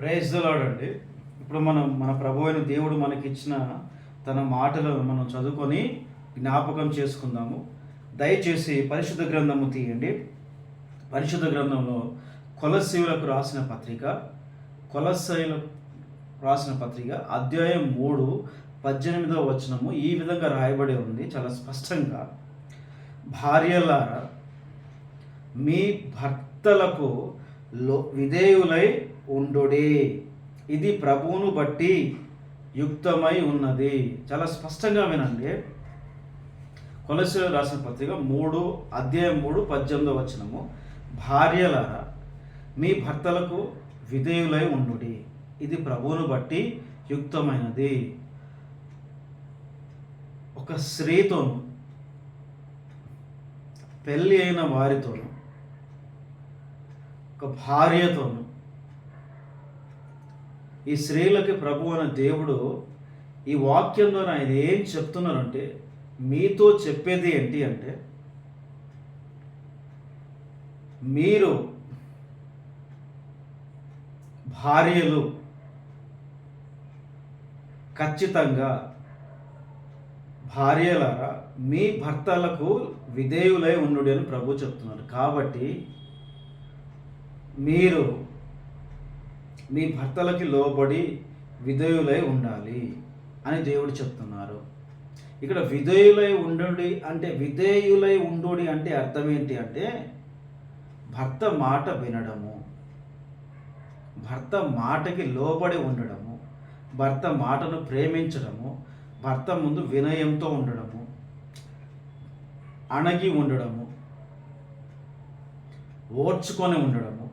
Praise అండి. ఇప్పుడు మనం మన ప్రభు అయిన దేవుడు మనకిచ్చిన తన మాటలను మనం చదువుకొని జ్ఞాపకం చేసుకుందాము. దయచేసి పరిశుద్ధ గ్రంథము తీయండి. పరిశుద్ధ గ్రంథంలో కొలసీవులకు రాసిన పత్రిక కొలశైలకు రాసిన పత్రిక అధ్యాయం మూడు పద్దెనిమిదవ వచనము ఈ విధంగా రాయబడి ఉంది. చాలా స్పష్టంగా. భార్యలారా మీ భర్తలకు లో విధేయులై ఉండుడి. ఇది ప్రభువును బట్టి యుక్తమై ఉన్నది. చాలా స్పష్టంగా వినండి. కొలసి రాసిన పత్రిక మూడు అధ్యాయం మూడు పద్దెనిమిదో వచనము. భార్యలారా మీ భర్తలకు విధేయులై ఉండుడి. ఇది ప్రభువును బట్టి యుక్తమైనది. ఒక స్త్రీతోను పెళ్ళి అయిన వారితోను ఒక భార్యతోను ఈ స్త్రీలకి ప్రభు అనే దేవుడు ఈ వాక్యంలో ఆయన ఏం చెప్తున్నారంటే మీతో చెప్పేది ఏంటి అంటే మీరు భార్యలు ఖచ్చితంగా భార్యలారా మీ భర్తలకు విధేయులై ఉండు అని ప్రభు చెప్తున్నారు కాబట్టి మీరు మీ భర్తలకి లోబడి విధేయులై ఉండాలి అని దేవుడు చెప్తున్నారు. ఇక్కడ విధేయులై ఉండండి అంటే విధేయులై ఉండుడి అంటే అర్థం ఏంటి అంటే భర్త మాట వినడము భర్త మాటకి లోబడి ఉండడము భర్త మాటను ప్రేమించడము భర్త ముందు వినయంతో ఉండడము అణగి ఉండడము ఓర్చుకొని ఉండడము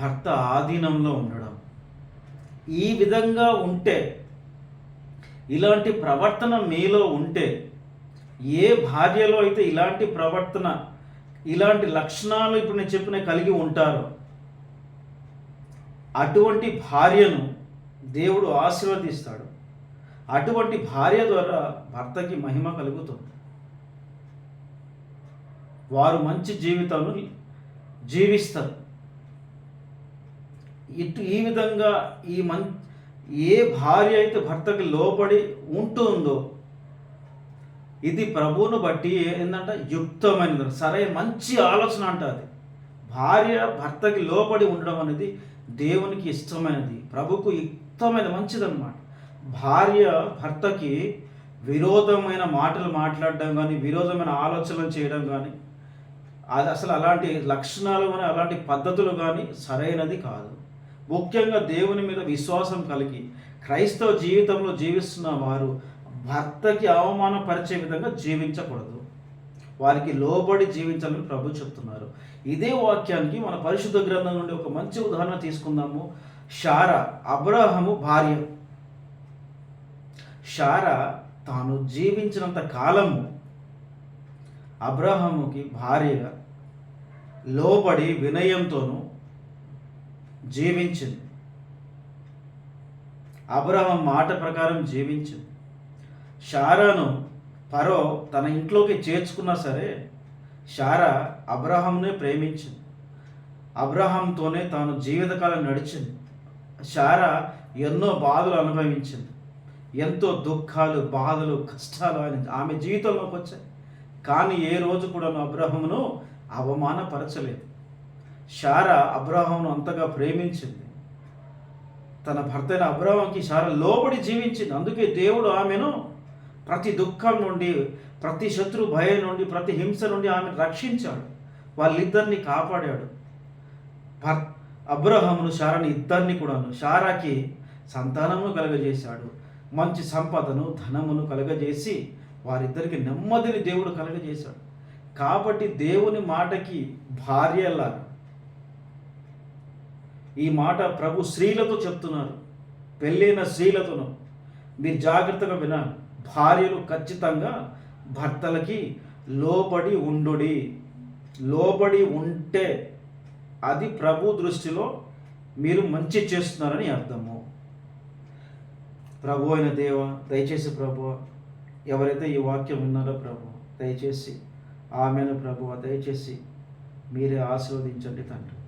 భర్త ఆధీనంలో ఉండడం. ఈ విధంగా ఉంటే ఇలాంటి ప్రవర్తన మీలో ఉంటే ఏ భార్యలో అయితే ఇలాంటి ప్రవర్తన ఇలాంటి లక్షణాలు ఇప్పుడు నేను చెప్పిన కలిగి ఉంటారో అటువంటి భార్యను దేవుడు ఆశీర్వదిస్తాడు. అటువంటి భార్య ద్వారా భర్తకి మహిమ కలుగుతుంది. వారు మంచి జీవితాన్ని జీవిస్తారు. ఇటు ఈ విధంగా ఈ మం ఏ భార్య అయితే భర్తకి లోబడి ఉంటుందో ఇది ప్రభువును బట్టి ఏంటంటే యుక్తమైనది సరైన మంచి ఆలోచన అంట అది. భార్య భర్తకి లోబడి ఉండడం అనేది దేవునికి ఇష్టమైనది. ప్రభుకు యుక్తమైన మంచిదన్నమాట. భార్య భర్తకి విరోధమైన మాటలు మాట్లాడడం కానీ విరోధమైన ఆలోచనలు చేయడం కానీ అది అసలు అలాంటి లక్షణాలు కానీ అలాంటి పద్ధతులు కానీ సరైనది కాదు. ముఖ్యంగా దేవుని మీద విశ్వాసం కలిగి క్రైస్తవ జీవితంలో జీవిస్తున్న వారు భర్తకి అవమానపరిచే విధంగా జీవించకూడదు. వారికి లోబడి జీవించాలని ప్రభు చెప్తున్నారు. ఇదే వాక్యానికి మన పరిశుద్ధ గ్రంథం నుండి ఒక మంచి ఉదాహరణ తీసుకుందాము. షారా అబ్రహము భార్య. షారా తాను జీవించినంత కాలము అబ్రహముకి భార్యగా లోబడి వినయంతోనూ జీవించింది. అబ్రహం మాట ప్రకారం జీవించింది. షారాను పరో తన ఇంట్లోకి చేర్చుకున్నా సరే షారా అబ్రహంనే ప్రేమించింది. అబ్రహాంతోనే తాను జీవితకాలం నడిచింది. షారా ఎన్నో బాధలు అనుభవించింది. ఎంతో దుఃఖాలు బాధలు కష్టాలు అని ఆమె జీవితంలోకి వచ్చాయి. కానీ ఏ రోజు కూడా అబ్రహమును అవమానపరచలేదు. షారా అబ్రహాంను అంతగా ప్రేమించింది. తన భర్త అయిన అబ్రహాంకి షారా లోబడి జీవించింది. అందుకే దేవుడు ఆమెను ప్రతి దుఃఖం నుండి ప్రతి శత్రు భయం నుండి ప్రతి హింస నుండి ఆమెను రక్షించాడు. వాళ్ళిద్దరిని కాపాడాడు. భర్ అబ్రహామును షారాని ఇద్దరిని కూడాను షారాకి సంతానమును కలుగజేశాడు. మంచి సంపదను ధనమును కలుగజేసి వారిద్దరికి నెమ్మదిని దేవుడు కలగజేశాడు. కాబట్టి దేవుని మాటకి భార్యలాగా ఈ మాట ప్రభు స్త్రీలతో చెప్తున్నారు. పెళ్ళైన స్త్రీలతోనూ. మీరు జాగ్రత్తగా వినాలి. భార్యలు ఖచ్చితంగా భర్తలకి లోబడి ఉండుడి. లోబడి ఉంటే అది ప్రభు దృష్టిలో మీరు మంచి చేస్తున్నారని అర్థము. ప్రభు అయిన దేవ దయచేసి ప్రభు ఎవరైతే ఈ వాక్యం విన్నారో ప్రభు దయచేసి ఆమెను ప్రభు దయచేసి మీరే ఆశీర్వదించండి తండ్రి.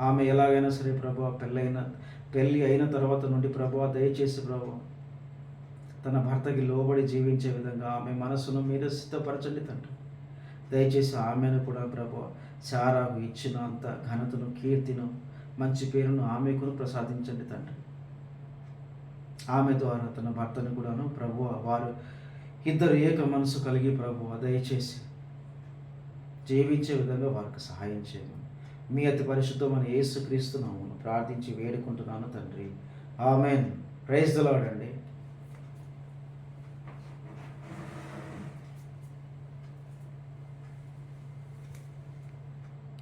ఆమె ఎలాగైనా సరే ప్రభా పెళ్ళైన పెళ్ళి అయిన తర్వాత నుండి ప్రభా దయచేసి ప్రభు తన భర్తకి లోబడి జీవించే విధంగా ఆమె మనసును మీరే సిద్ధపరచండి తండ్రి. దయచేసి ఆమెను కూడా ప్రభు సారాకు ఇచ్చిన అంత ఘనతను కీర్తిను మంచి పేరును ఆమెకును ప్రసాదించండి తండ్రి. ఆమె ద్వారా తన భర్తను కూడాను ప్రభు వారు ఇద్దరు ఏక మనసు కలిగి ప్రభు దయచేసి జీవించే విధంగా వారికి సహాయం చేయమని మీ అతి పరిశుద్ధమైన యేసుక్రీస్తు నామను ప్రార్థించి వేడుకుంటున్నాను తండ్రి. ఆమెన్. ప్రైజ్ దలాడండి